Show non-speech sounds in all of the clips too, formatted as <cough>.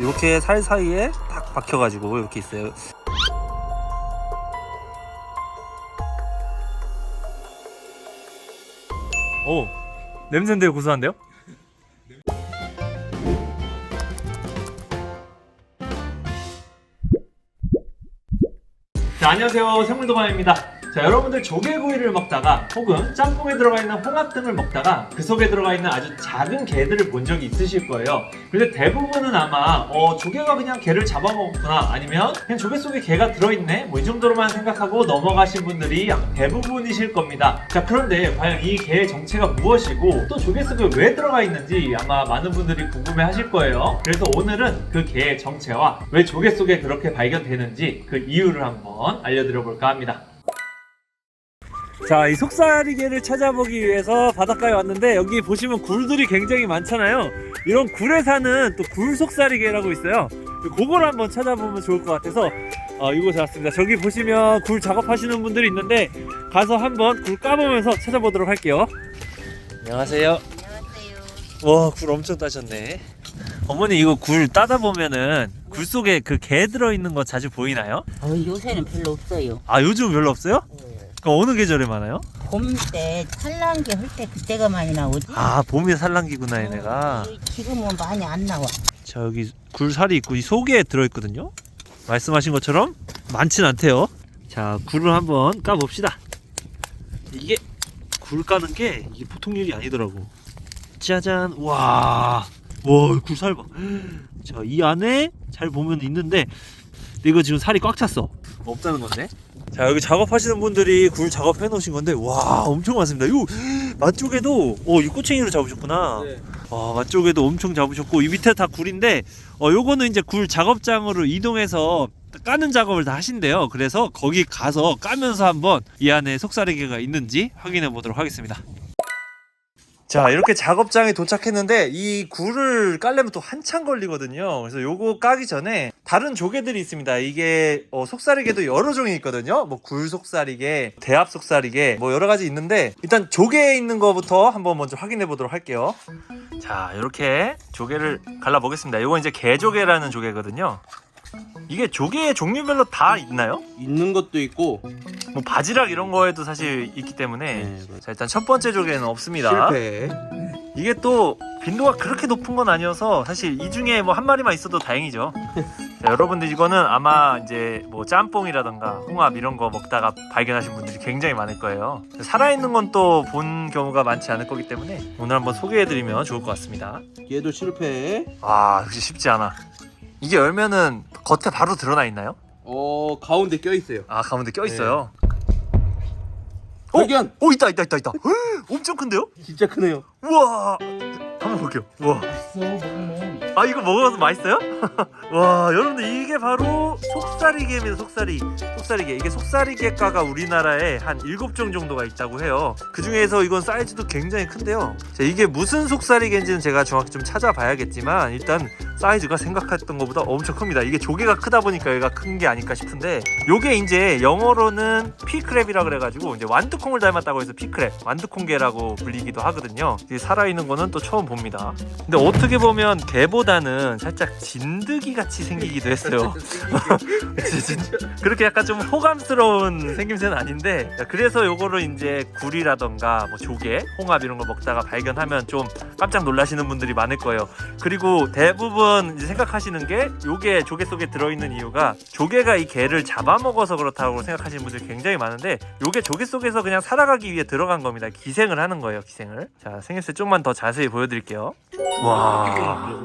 이렇게 살 사이에 딱 박혀가지고 이렇게 있어요. 오 냄새인데요 고소한데요? 자, 안녕하세요. 생물도감입니다. 자, 여러분들 조개구이를 먹다가 혹은 짬뽕에 들어가 있는 홍합 등을 먹다가 그 속에 들어가 있는 아주 작은 게들을 본 적이 있으실 거예요. 근데 대부분은 아마 어, 조개가 그냥 게를 잡아먹었구나 아니면 그냥 조개 속에 게가 들어있네 뭐 이 정도로만 생각하고 넘어가신 분들이 대부분이실 겁니다. 자, 그런데 과연 이 게의 정체가 무엇이고 또 조개 속에 왜 들어가 있는지 아마 많은 분들이 궁금해 하실 거예요. 그래서 오늘은 그 게의 정체와 왜 조개 속에 그렇게 발견되는지 그 이유를 한번 알려드려 볼까 합니다. 자, 이 속살이개를 찾아보기 위해서 바닷가에 왔는데 여기 보시면 굴들이 굉장히 많잖아요. 이런 굴에 사는 또 굴속살이개라고 있어요. 그거를 한번 찾아보면 좋을 것 같아서 어, 이곳에 왔습니다. 저기 보시면 굴 작업하시는 분들이 있는데 가서 한번 굴 까보면서 찾아보도록 할게요. 안녕하세요. 안녕하세요. 와, 굴 엄청 따셨네. 어머니 이거 굴 따다 보면은 굴 속에 그게 들어 있는 거 자주 보이나요? 어, 요새는 별로 없어요. 아, 요즘 별로 없어요? 그럼 어느 계절에 많아요? 봄 때 산란기 할 때 그때가 많이 나오지. 아, 봄에 산란기구나 얘네가. 어, 지금은 많이 안 나와. 자 여기 굴살이 있고 이 속에 들어있거든요 말씀하신 것처럼 많진 않대요 자 굴을 한번 까봅시다 이게 굴 까는 게 이게 보통 일이 아니더라고 짜잔 와 와 굴살 봐 자이 안에 잘 보면 있는데 이거 지금 살이 꽉 찼어 없다는 건데 자 여기 작업하시는 분들이 굴 작업해 놓으신 건데 와 엄청 많습니다. 요 맛쪽에도 어이 꼬챙이로 잡으셨구나. 와 맛쪽에도 엄청 잡으셨고 이 밑에 다 굴인데 어 요거는 이제 굴 작업장으로 이동해서 까는 작업을 다 하신대요. 그래서 거기 가서 까면서 한번 이 안에 속살이개가 있는지 확인해 보도록 하겠습니다 자 이렇게 작업장에 도착했는데 이 굴을 깔려면 또 한참 걸리거든요. 그래서 요거 까기 전에 다른 조개들이 있습니다. 이게 어, 속살이개도 여러 종이 있거든요. 뭐 굴 속살이개 대합 속살이개 뭐 여러 가지 있는데 일단 조개에 있는 거부터 한번 먼저 확인해 보도록 할게요. 자 이렇게 조개를 갈라 보겠습니다. 이거 이제 개조개라는 조개거든요. 이게 조개의 종류별로 다 있나요? 있는 것도 있고 뭐 바지락 이런 거에도 사실 있기 때문에 네, 맞아요. 자 일단 첫 번째 조개는 없습니다 실패. 이게 또 빈도가 그렇게 높은 건 아니어서 사실 이 중에 뭐 한 마리만 있어도 다행이죠. 자, 여러분들 이거는 아마 이제 뭐 짬뽕이라던가 홍합 이런 거 먹다가 발견하신 분들이 굉장히 많을 거예요. 살아있는 건 또 본 경우가 많지 않을 거기 때문에 오늘 한번 소개해드리면 좋을 것 같습니다. 얘도 실패. 아 역시 쉽지 않아. 이게 열면은 겉에 바로 드러나 있나요? 어 가운데 껴 있어요. 아 가운데 껴 있어요. 오! 발견. 오 있다 있다 있다 있다. 헉, 엄청 큰데요? 진짜 크네요. 우와. 한번 볼게요. 우와. 있어, 먹네. 아 이거 먹어서 맛있어요? <laughs> 와 여러분들 이게 바로 속살이개입니다 속살이 속살이개. 이게 속살이개과가 우리나라에 한 7종 정도가 있다고 해요. 그 중에서 이건 사이즈도 굉장히 큰데요. 자, 이게 무슨 속살이개인지는 제가 정확히 좀 찾아봐야겠지만 일단 사이즈가 생각했던 것보다 엄청 큽니다. 이게 조개가 크다 보니까 얘가 큰 게 아닐까 싶은데 요게 이제 영어로는 피크랩이라 그래가지고 이제 완두콩을 닮았다고 해서 피크랩 완두콩개라고 불리기도 하거든요. 이게 살아있는 거는 또 처음 봅니다. 근데 어떻게 보면 개보다 는 살짝 진드기 같이 생기기도 했어요. <laughs> 그렇게 약간 좀 호감스러운 생김새는 아닌데 그래서 요거를 이제 굴이라던가 뭐 조개, 홍합 이런 거 먹다가 발견하면 좀 깜짝 놀라시는 분들이 많을 거예요. 그리고 대부분 생각하시는 게 요게 조개 속에 들어있는 이유가 조개가 이 개를 잡아먹어서 그렇다고 생각하시는 분들이 굉장히 많은데 요게 조개 속에서 그냥 살아가기 위해 들어간 겁니다. 기생을 하는 거예요, 기생을. 자, 생김새 좀만 더 자세히 보여드릴게요. 와.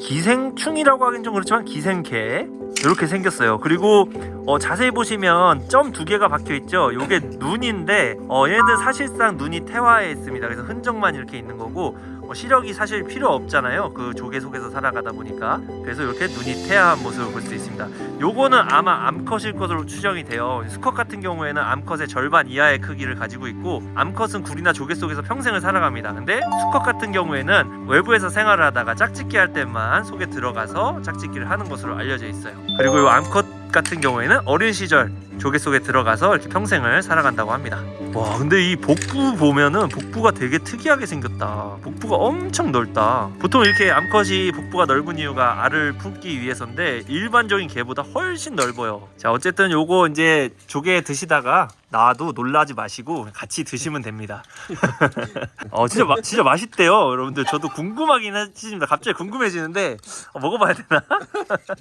기생충이라고 하긴 좀 그렇지만 기생개 이렇게 생겼어요. 그리고 어, 자세히 보시면 점 두 개가 박혀 있죠. 요게 눈인데 어, 얘네들 사실상 눈이 태화해 있습니다. 그래서 흔적만 이렇게 있는 거고 어, 시력이 사실 필요 없잖아요. 그 조개 속에서 살아가다 보니까 그래서 이렇게 눈이 태화한 모습을 볼 수 있습니다. 요거는 아마 암컷일 것으로 추정이 돼요. 수컷 같은 경우에는 암컷의 절반 이하의 크기를 가지고 있고 암컷은 굴이나 조개 속에서 평생을 살아갑니다. 근데 수컷 같은 경우에는 외부에서 생활을 하다가 짝짓기 할 때만 속에 들어가서 짝짓기를 하는 것으로 알려져 있어요. 그리고 이 암컷 같은 경우에는 어린 시절 조개 속에 들어가서 이렇게 평생을 살아간다고 합니다. 와 근데 이 복부 보면은 복부가 되게 특이하게 생겼다. 복부가 엄청 넓다. 보통 이렇게 암컷이 복부가 넓은 이유가 알을 품기 위해서인데 일반적인 개보다 훨씬 넓어요. 자 어쨌든 요거 이제 조개 드시다가 나도 놀라지 마시고 같이 드시면 됩니다. <laughs> 어 진짜 마, 진짜 맛있대요, 여러분들. 저도 궁금하긴 하십니다. 갑자기 궁금해지는데 어, 먹어봐야 되나?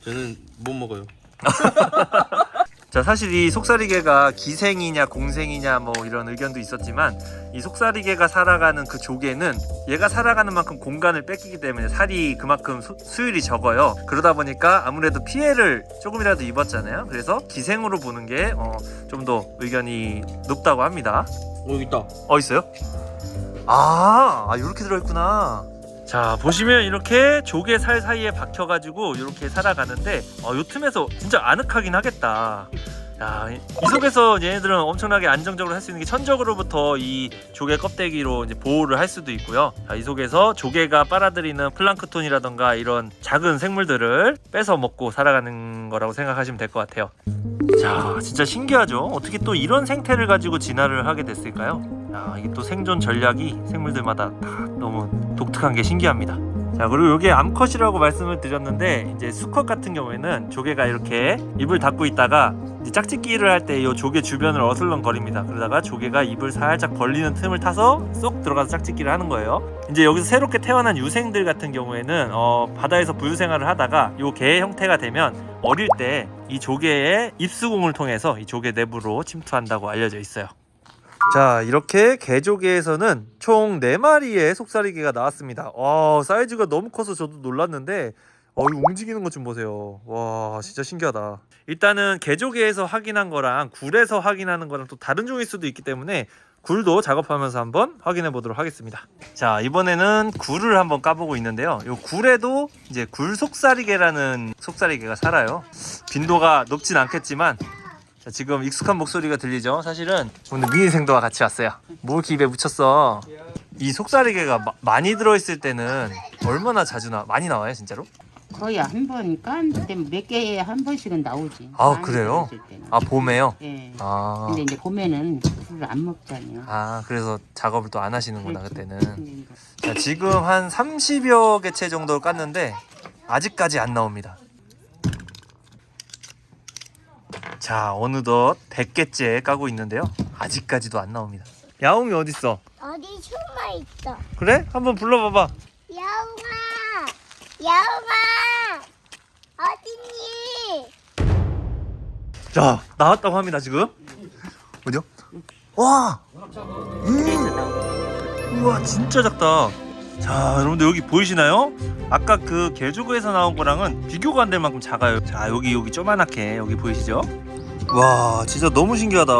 저는 못 먹어요. <laughs> 자 사실 이 속살이개가 기생이냐 공생이냐 뭐 이런 의견도 있었지만 이 속살이개가 살아가는 그 조개는 얘가 살아가는 만큼 공간을 뺏기기 때문에 살이 그만큼 수, 수율이 적어요 그러다 보니까 아무래도 피해를 조금이라도 입었잖아요 그래서 기생으로 보는 게 좀 더 의견이 높다고 합니다 어, 여기 있다. 어 있어요? 아, 아 이렇게 들어있구나. 자 보시면 이렇게 조개 살 사이에 박혀가지고 이렇게 살아가는데 어, 요 틈에서 진짜 아늑하긴 하겠다. 야, 이- 이 속에서 얘네들은 엄청나게 안정적으로 할 수 있는 게 천적으로부터 이 조개 껍데기로 이제 보호를 할 수도 있고요. 자, 이 속에서 조개가 빨아들이는 플랑크톤이라던가 이런 작은 생물들을 뺏어 먹고 살아가는 거라고 생각하시면 될 것 같아요. 자, 진짜 신기하죠? 어떻게 또 이런 생태를 가지고 진화를 하게 됐을까요? 야, 이게 또 생존 전략이 생물들마다 다 너무 독특한 게 신기합니다. 자, 그리고 이게 암컷이라고 말씀을 드렸는데 이제 수컷 같은 경우에는 조개가 이렇게 입을 닫고 있다가 짝짓기를 할 때 이 조개 주변을 어슬렁거립니다. 그러다가 조개가 입을 살짝 벌리는 틈을 타서 쏙 들어가서 짝짓기를 하는 거예요. 이제 여기서 새롭게 태어난 유생들 같은 경우에는 어, 바다에서 부유 생활을 하다가 요 개의 형태가 되면 어릴 때 이 조개의 입수공을 통해서 이 조개 내부로 침투한다고 알려져 있어요. 자 이렇게 개조개에서는 총 4마리의 속살이개가 나왔습니다. 와 사이즈가 너무 커서 저도 놀랐는데 어, 이 움직이는 것 좀 보세요. 와 진짜 신기하다. 일단은 개조개에서 확인한 거랑 굴에서 확인하는 거랑 또 다른 종일 수도 있기 때문에 굴도 작업하면서 한번 확인해 보도록 하겠습니다. 자 이번에는 굴을 한번 까보고 있는데요. 이 굴에도 이제 굴 속살이개라는 속살이개가 살아요. 빈도가 높진 않겠지만 자, 지금 익숙한 목소리가 들리죠? 사실은 오늘 미인생도와 같이 왔어요. 뭘 이렇게 입에 묻혔어? 이 속살이개가 마- 많이 들어있을 때는 얼마나 자주 나 많이 나와요, 진짜로? 거의 한 번이니까 몇 개에 한 번씩은 나오지. 아, 많이 그래요? 때는. 아 봄에요? 예. 아, 근데 이제 봄에는 술을 안 먹잖아요. 아 그래서 작업을 또 안 하시는구나 그렇죠. 그때는. 근데 이제 자, 지금 한 30여 개체 정도 깠는데 아직까지 안 나옵니다. 자, 어느덧 100개째 까고 있는데요. 아직까지도 안 나옵니다. 야옹이 어딨어? 어디 숨어 있어? 그래? 한번 불러봐봐. 야옹아, 야옹아, 어딨니? 자 나왔다고 합니다 지금 어디요? 와 음. 우와 진짜 작다 자 여러분들 여기 보이시나요? 아까 그 개조구에서 나온 거랑은 비교가 안 될 만큼 작아요 자 여기 여기 조그맣게 여기 보이시죠? 와 진짜 너무 신기하다.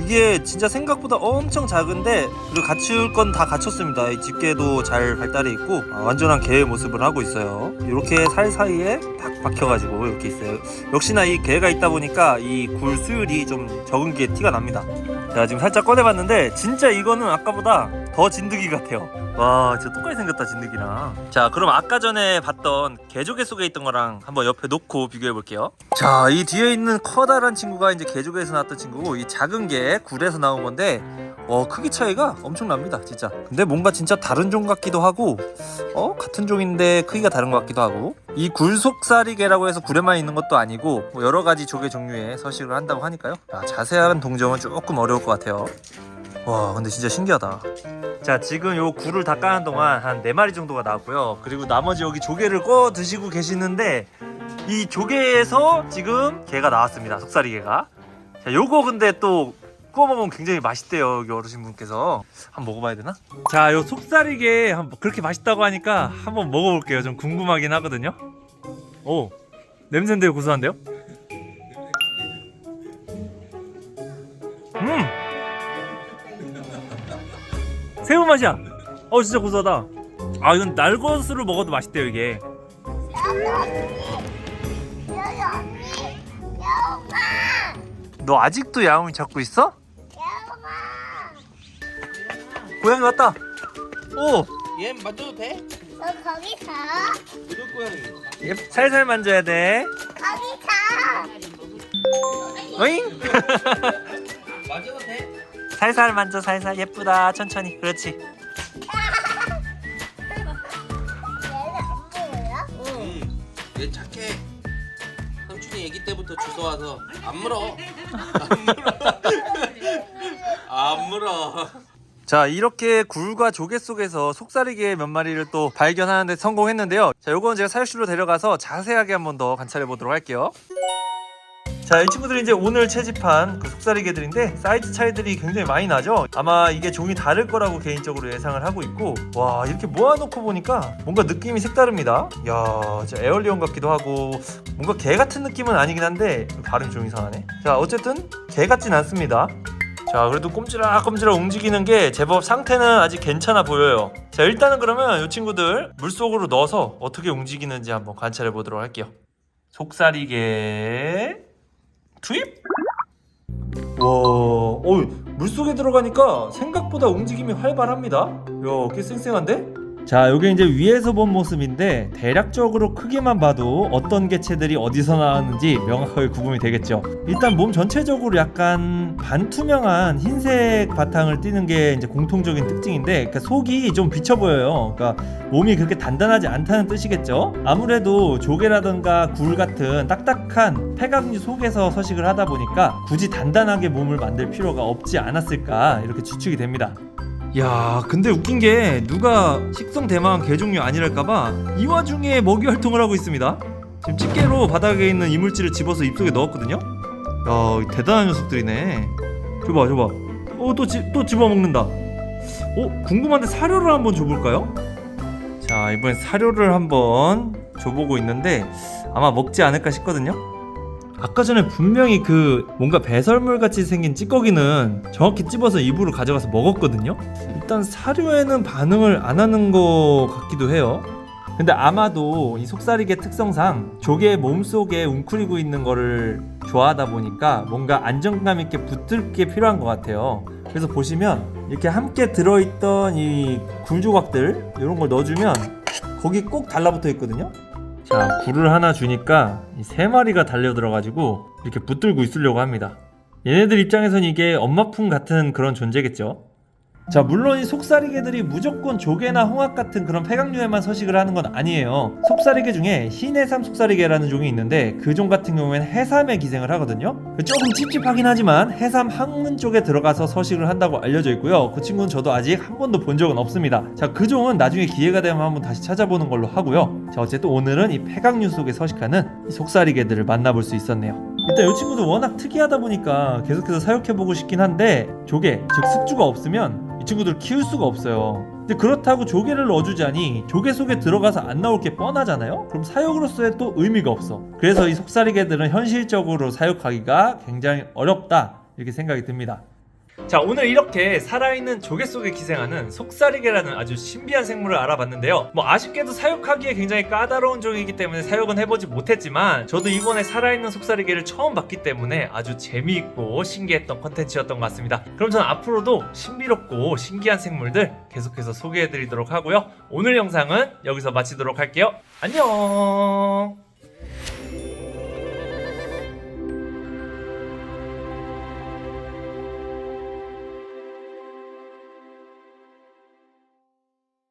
이게 진짜 생각보다 엄청 작은데 그리고 갖출 건 다 갖췄습니다. 이 집게도 잘 발달해 있고 아, 완전한 개의 모습을 하고 있어요. 이렇게 살 사이에 딱 박혀가지고 이렇게 있어요. 역시나 이 개가 있다 보니까 이 굴 수율이 좀 적은 게 티가 납니다. 제가 지금 살짝 꺼내봤는데 진짜 이거는 아까보다 더 진드기 같아요. 와 진짜 똑같이 생겼다 진드기랑. 자 그럼 아까 전에 봤던 개조개 속에 있던 거랑 한번 옆에 놓고 비교해 볼게요. 자 이 뒤에 있는 커다란 친구가 이제 개조개에서 나왔던 친구고 이 작은 게 굴에서 나온 건데 어 크기 차이가 엄청납니다 진짜. 근데 뭔가 진짜 다른 종 같기도 하고 어 같은 종인데 크기가 다른 것 같기도 하고 이 굴속사리개라고 해서 굴에만 있는 것도 아니고 뭐 여러 가지 조개 종류의 서식을 한다고 하니까요. 아, 자세한 동정은 조금 어려울 것 같아요 와 근데 진짜 신기하다. 자 지금 요 굴을 다 까는 동안 한 4마리 정도가 나왔고요. 그리고 나머지 여기 조개를 꺼 드시고 계시는데 이 조개에서 지금 개가 나왔습니다. 속살이 개가. 자 요거 근데 또 구워 먹으면 굉장히 맛있대요 여기 어르신분께서. 한번 먹어봐야 되나? 자 요 속살이게 한번 그렇게 맛있다고 하니까 한번 먹어볼게요. 좀 궁금하긴 하거든요. 오 냄새인데요? 고소한데요? 새우 맛이야 어 진짜 고소하다 아 이건 날것으로 먹어도 맛있대요 이게 너 아직도 야옹이 찾고 있어? 야옹아, 고양이 왔다 오 얘 만져도 돼? 너 거기 서, 고양이. 얘 살살 만져야 돼 거기 서. 오잉 만져도 돼? 살살 만져 살살 예쁘다 천천히 그렇지 얘는 안 보여요? 응. 얘 착해. 삼촌이 아기 때부터 주워와서 안 물어. 안 물어. 안 물어. 자 이렇게 굴과 조개 속에서 속살이개 몇 마리를 또 발견하는데 성공했는데요 자 요거는 제가 사육실로 데려가서 자세하게 한번 더 관찰해 보도록 할게요 자 이 친구들이 이제 오늘 채집한 그 속살이 개들인데 사이즈 차이들이 굉장히 많이 나죠? 아마 이게 종이 다를 거라고 개인적으로 예상을 하고 있고 와 이렇게 모아놓고 보니까 뭔가 느낌이 색다릅니다. 야 진짜 에얼리온 같기도 하고 뭔가 개 같은 느낌은 아니긴 한데 발음이 좀 이상하네. 자 어쨌든 개 같진 않습니다. 자 그래도 꼼지락꼼지락 움직이는 게 제법 상태는 아직 괜찮아 보여요. 자 일단은 그러면 이 친구들 물속으로 넣어서 어떻게 움직이는지 한번 관찰해 보도록 할게요. 속살이개 투입 와 어이 물속에 들어가니까 생각보다 움직임이 활발합니다 야 꽤 쌩쌩한데? 자, 요게 이제 위에서 본 모습인데 대략적으로 크기만 봐도 어떤 개체들이 어디서 나왔는지 명확하게 구분이 되겠죠. 일단 몸 전체적으로 약간 반투명한 흰색 바탕을 띠는 게 이제 공통적인 특징인데 그러니까 속이 좀 비쳐 보여요. 그러니까 몸이 그렇게 단단하지 않다는 뜻이겠죠. 아무래도 조개라든가 굴 같은 딱딱한 폐각류 속에서 서식을 하다 보니까 굳이 단단하게 몸을 만들 필요가 없지 않았을까 이렇게 추측이 됩니다. 야 근데 웃긴 게 누가 식성 대망 개 종류 아니랄까봐 이 와중에 먹이 활동을 하고 있습니다. 지금 집게로 바닥에 있는 이물질을 집어서 입속에 넣었거든요. 야 대단한 녀석들이네. 줘봐 줘봐. 어또 또 집어먹는다. 어 궁금한데 사료를 한번 줘볼까요? 자 이번엔 사료를 한번 줘보고 있는데 아마 먹지 않을까 싶거든요 아까 전에 분명히 그 뭔가 배설물 같이 생긴 찌꺼기는 정확히 찝어서 입으로 가져가서 먹었거든요. 일단 사료에는 반응을 안 하는 것 같기도 해요. 근데 아마도 이 속살이개 특성상 조개의 몸속에 웅크리고 있는 거를 좋아하다 보니까 뭔가 안정감 있게 붙을 게 필요한 것 같아요. 그래서 보시면 이렇게 함께 들어있던 이 굴조각들 이런 걸 넣어주면 거기 꼭 달라붙어 있거든요. 자, 굴을 하나 주니까 이세 마리가 달려들어가지고 이렇게 붙들고 있으려고 합니다. 얘네들 입장에선 이게 엄마품 같은 그런 존재겠죠. 자, 물론 이 속살이개들이 무조건 조개나 홍합 같은 그런 폐각류에만 서식을 하는 건 아니에요. 속살이개 중에 흰해삼 속살이개라는 종이 있는데 그 종 같은 경우에는 해삼에 기생을 하거든요. 조금 찝찝하긴 하지만 해삼 항문 쪽에 들어가서 서식을 한다고 알려져 있고요. 그 친구는 저도 아직 한 번도 본 적은 없습니다. 자, 그 종은 나중에 기회가 되면 한번 다시 찾아보는 걸로 하고요. 자, 어쨌든 오늘은 이 폐각류 속에 서식하는 이 속살이개들을 만나볼 수 있었네요. 일단 이 친구도 워낙 특이하다 보니까 계속해서 사육해보고 싶긴 한데 조개, 즉 숙주가 없으면 이 친구들 키울 수가 없어요. 근데 그렇다고 조개를 넣어주자니 조개 속에 들어가서 안 나올 게 뻔하잖아요? 그럼 사육으로서의 또 의미가 없어. 그래서 이 속살이개들은 현실적으로 사육하기가 굉장히 어렵다. 이렇게 생각이 듭니다. 자 오늘 이렇게 살아있는 조개 속에 기생하는 속살이개라는 아주 신비한 생물을 알아봤는데요. 뭐 아쉽게도 사육하기에 굉장히 까다로운 종이기 때문에 사육은 해보지 못했지만 저도 이번에 살아있는 속살이개를 처음 봤기 때문에 아주 재미있고 신기했던 컨텐츠였던 것 같습니다. 그럼 저는 앞으로도 신비롭고 신기한 생물들 계속해서 소개해드리도록 하고요. 오늘 영상은 여기서 마치도록 할게요. 안녕